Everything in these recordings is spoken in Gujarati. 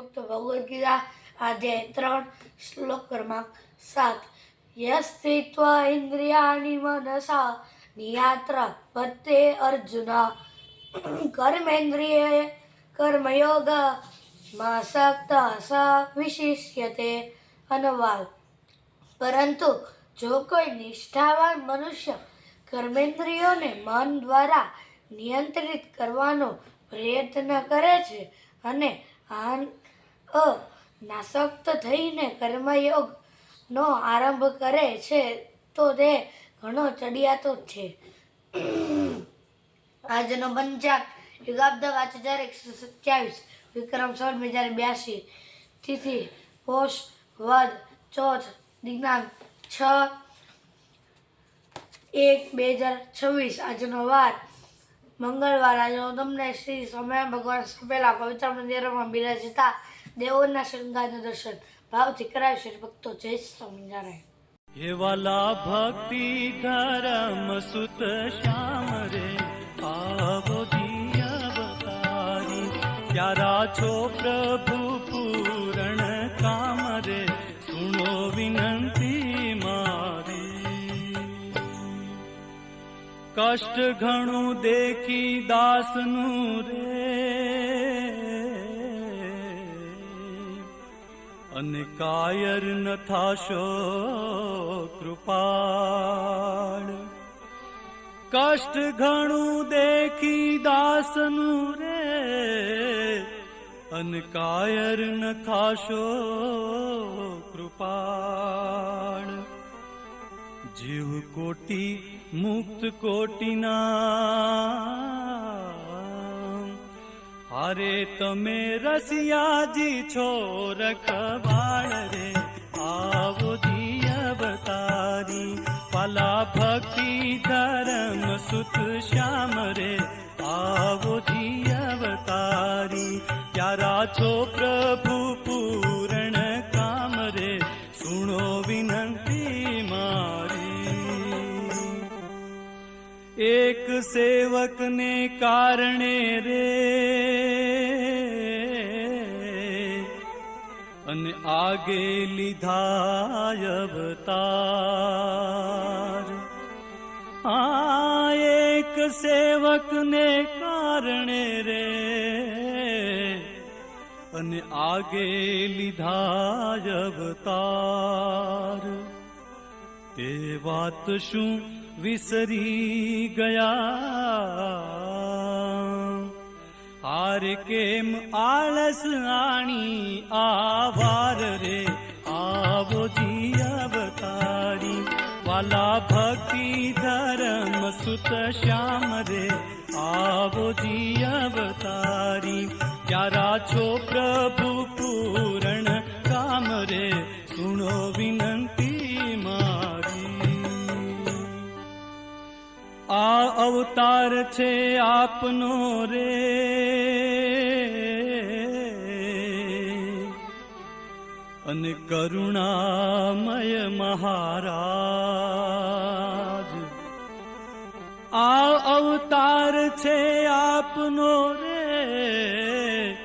શ્રીમુક્ત ભગવદ્ ગીતા અધ્યાય ત્રણ શ્લોક ક્રમાંક સાત. યસ્થિત્વા ઇન્દ્રિયાણિ મનસા નિયાત્રા પત્તે અર્જુન. કર્મેન્દ્રિય કર્મયોગ માસક્ત સ વિશિષ્યતે અનવાદ પરંતુ જો કોઈ નિષ્ઠાવાન મનુષ્ય કર્મેન્દ્રિયોને મન દ્વારા નિયંત્રિત કરવાનો પ્રયત્ન કરે છે અને આ નાશક્ત થઈને કર્મયોગનો આરંભ કરે છે તો તે ઘણો ચડિયાતો છે. આજનો પંચાંગ યુગાબ્દ પાંચ હજાર એકસો સત્યાવીસ, વિક્રમ સોળ બે હજાર બ્યાસી, તિથિ, પોષ, વદ, ચોથ દિનાંક છ, એક, બે હજાર છવ્વીસ, આજનો વાર, મંગળવાર આજે હું તમને શ્રી સ્વામિનારાયણ ભગવાન સપેલા પવિત્ર મંદિરોમાં બિરાજતા દેવોના શૃંગારનું દર્શન. ભાવથી કરાય છે ભક્તો જય સ્વામિનારાયણ. હે વાલા ભક્તિ ધરમ સુત શ્યામ રે. આવો અવતારી પ્યારા છો પ્રભુ પૂરણ કામ રે. સુનો વિનંતી મારી. કષ્ટ ઘણું દેખી દાસનું રે. અને કાયર ન થાશો કૃપાળ. કષ્ટ ઘણું દેખી દાસનું રે, અને કાયર ન થાશો કૃપાળ. જીવ કોટી, મુક્ત કોટીના अरे तु मे री छो रे आवो अव ती पला भक्ति धर्म सुत श्याम रे आवो श्यामरे आवधि प्यारा छो प्रभु पूरण काम रे सुनो विनन्ती एक सेवक ने कारणे रे આગે લીધા અવતાર આ એક સેવકને કારણે રે અને આગે લીધા અવતાર તે વાત શું વિસરી ગયા હાર કેમ આળસ આણી આવાર રે? આવો જી અવતારી, વાલા ભક્તિ ધરમ સુત શ્યામ રે. આવો જી અવતારી પ્યારા છો પ્રભુ પૂરણ કામ રે. સુણો વિનંતી મારી. આ અવતાર છે આપનો રે. કરુણામય મહારાજ. આ અવતાર છે આપનો રે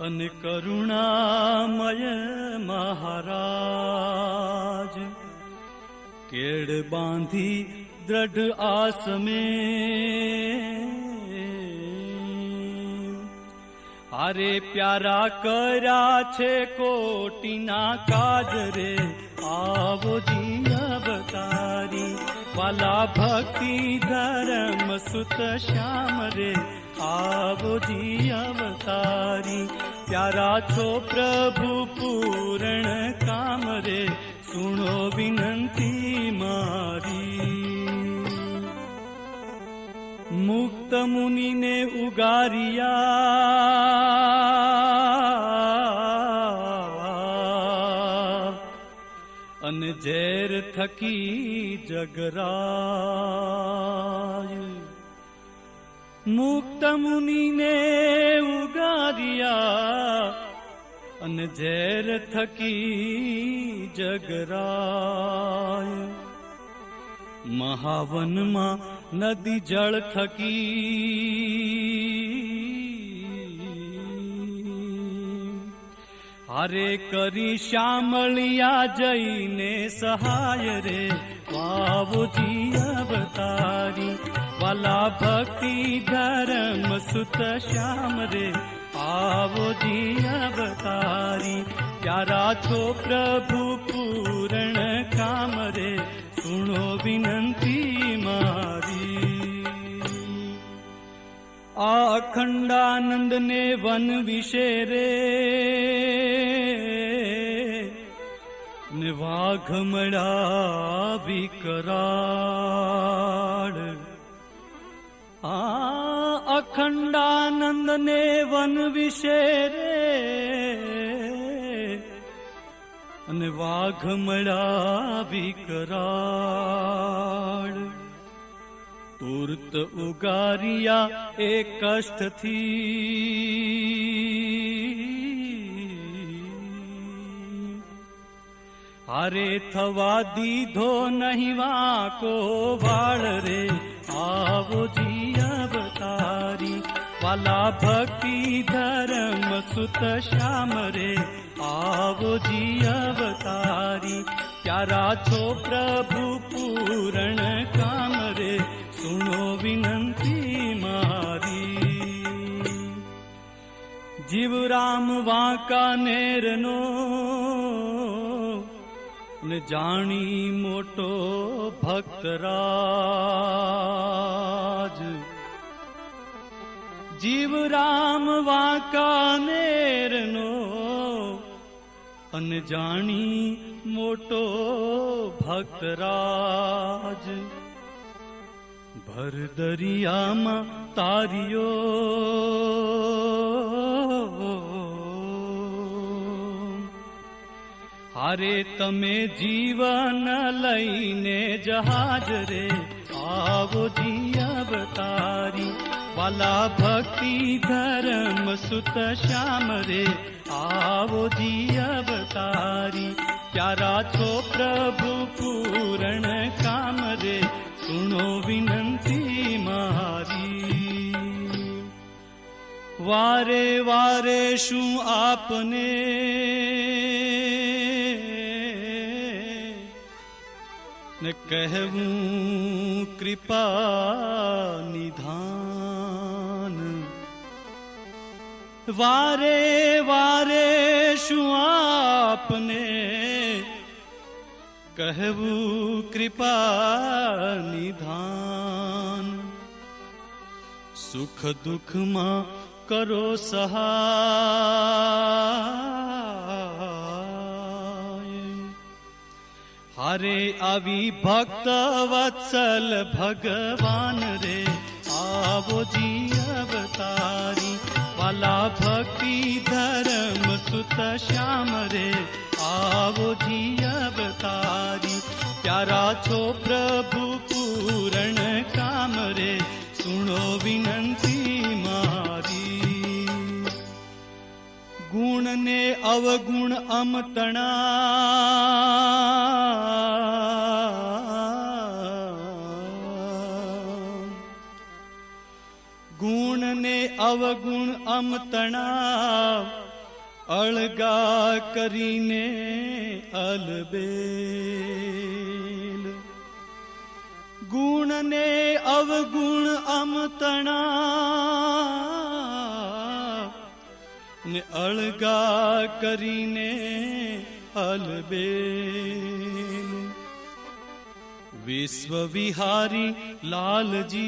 અને કરુણામય મહારાજ. કેડ બાંધી દ્રઢ આસમે હારે પ્યારા કર્યા છે કોટીના કાજ રે આવો જી અવતારી વાલા ભક્તિ ધર્મ સુત શ્યામ રે આવો જી અવતારી પ્યારા છો પ્રભુ પૂરણ કામ રે સુણો વિનંતી મારી મુક્ત મુનિને ઉગારિયા થકી જગરાય મુક્ત મુનિને ઉગાર્યા અને ઝેર થકી જગરાય મહાવનમાં નદી જળ થકી હારે કરી શ્યામળિયા જઈને સહાય રે વાવોજી અવતારી વાલા ભક્તિ ધર્મ સુત શ્યામ રે આવોજી અવતારી પ્યારા છો પ્રભુ પૂરણ કામ રે સુણો વિનંતી આ અખંડાનંદ ને વન વિશે રે. ને વાઘ મળા વિકરાળ આ અખંડાનંદ ને વન વિશે રે. અને વાઘ મળા વિકરાળ તુર્ત ઉગારિયા એ કષ્ટથી. હારે થવા દીધો નહીં વાકો વાળ રે, આવો જી અવતારી. વાલા ભક્તિ ધર્મ સુત શ્યામ રે, આવો જી અવતારી. પ્યારા છો પ્રભુ પૂરણ જીવ રામ વાંકાનેરનો ને જાણી મોટો ભક્તરાજ. જીવરામ વાંકાનેરનો અને જાણી મોટો ભક્તરાજ. ભર દરિયામાં તારિયો હારે તમે જીવન લઈને જહાજ રે, આવો જી અવતારી. વાલા ભક્તિ ધર્મ સુત શ્યામ રે, આવો જી અવતારી. પ્યારા છો પ્રભુ પૂરણ કામ રે, સુણો વિનંતી મારી. વારે વારે શું આપને कह कृपा निधान। वारे वारे आपने कहू कृपा निधान। सुख दुख मां करो सहा अरे अविभक्तवत्सल भगवान रे आवो जी अवतारी वाला भक्ति धर्म सुत श्याम रे आवो जी अवतारी प्यारा छो प्रभु पूरण काम रे सुनो विनंती मा ਗੁਣ ਨੇ ਅਵਗੁਣ ਅਮਤਣਾ। ਗੁਣ ਨੇ ਅਵਗੁਣ ਅਮਤਣਾ, ਅਲਗਾ ਕਰੀਨੇ ਅਲਬੇਲ। ਗੁਣ ਨੇ ਅਵਗੁਣ ਅਮਤਣਾ। ને અળગા કરીને અલબે વિશ્વ વિહારી લાલજી.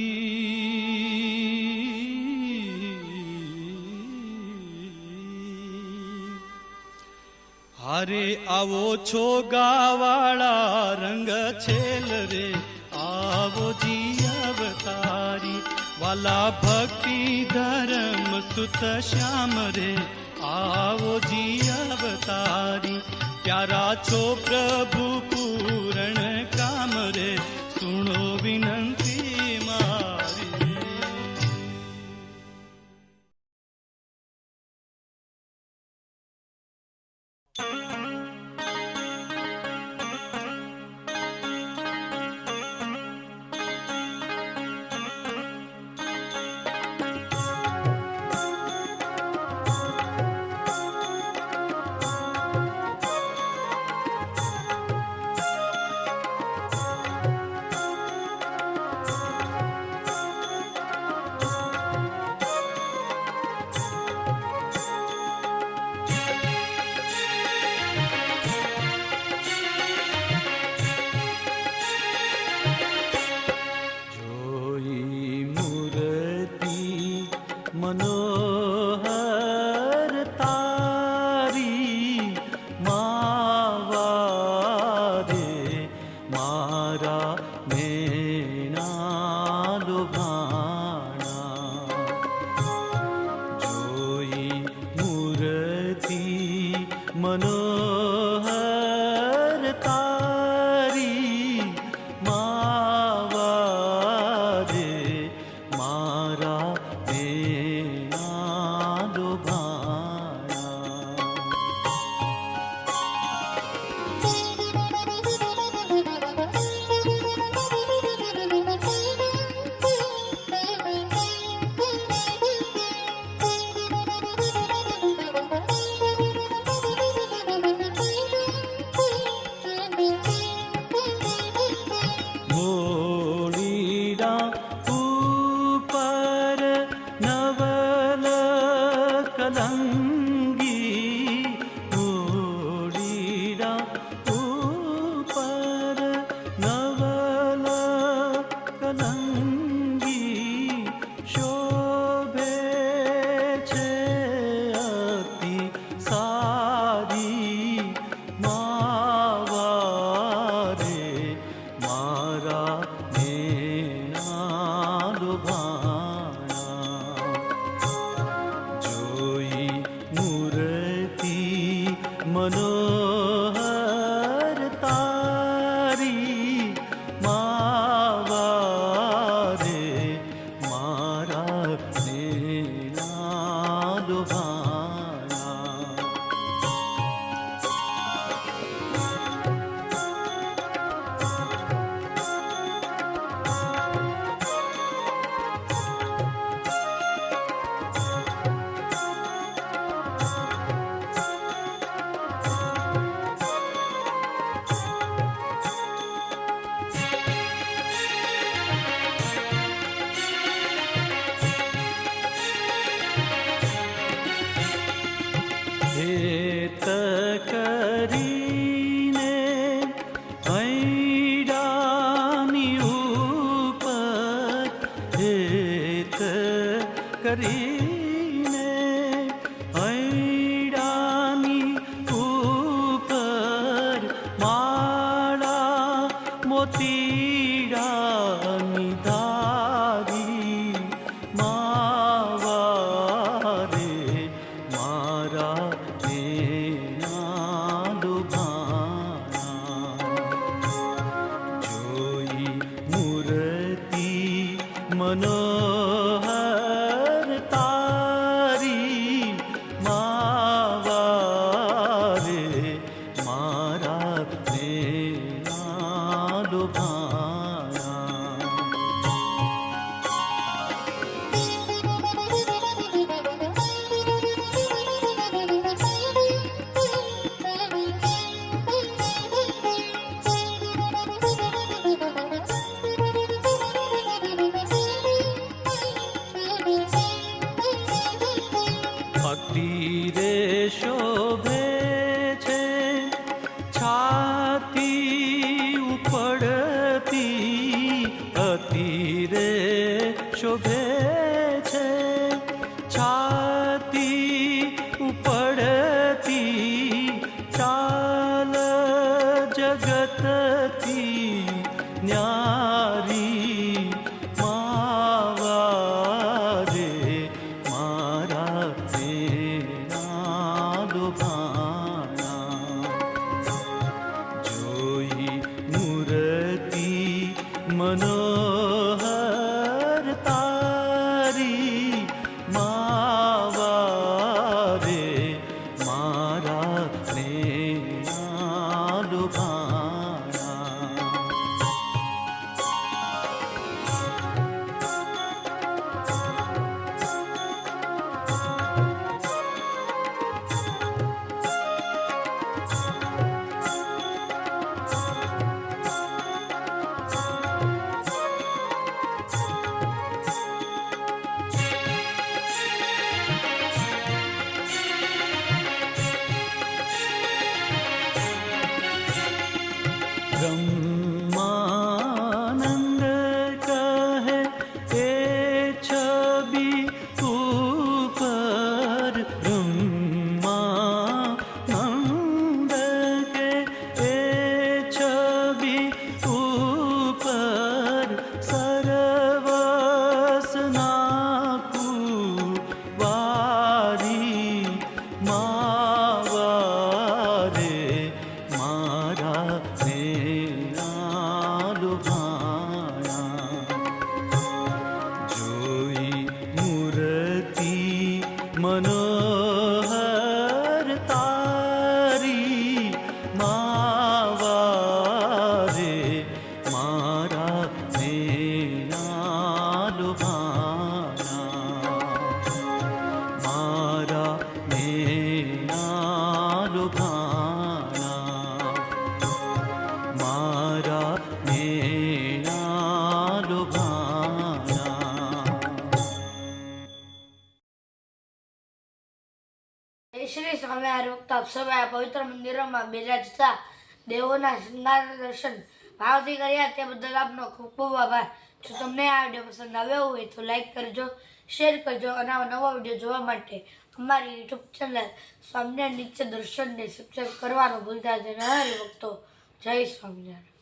હારે આવો છો ગાવાળા રંગ છેલ રે. આવો જી અવતારી. वाला भक्ति धर्म सुत श्याम रे। आओ जी अवतारी प्यारा छो प्रभु पूरण काम रे। सुनो विनन्त બ્રહ્માનંદ કહે એ છબી ઉપર બ્રહ્માનંદ કે એ છબી ઉપર સરવસના વારી માવા મારા શ્રી સ્વામી હરિભક્ત સભાએ પવિત્ર મંદિરોમાં બિરાજતા દેવોના શૃંગારના દર્શન ભાવથી કર્યા. તે બદલ આપનો ખૂબ ખૂબ આભાર. જો તમને આ વીડિયો પસંદ આવ્યો હોય તો લાઈક કરજો, શેર કરજો અને આવા નવા વીડિયો જોવા માટે અમારી યુટ્યુબ ચેનલ સ્વામિનારાયણ નીચે દર્શનને સબસ્ક્રાઈબ કરવાનું ભૂલતા જ નહીં વખતો જય સ્વામિનારાયણ.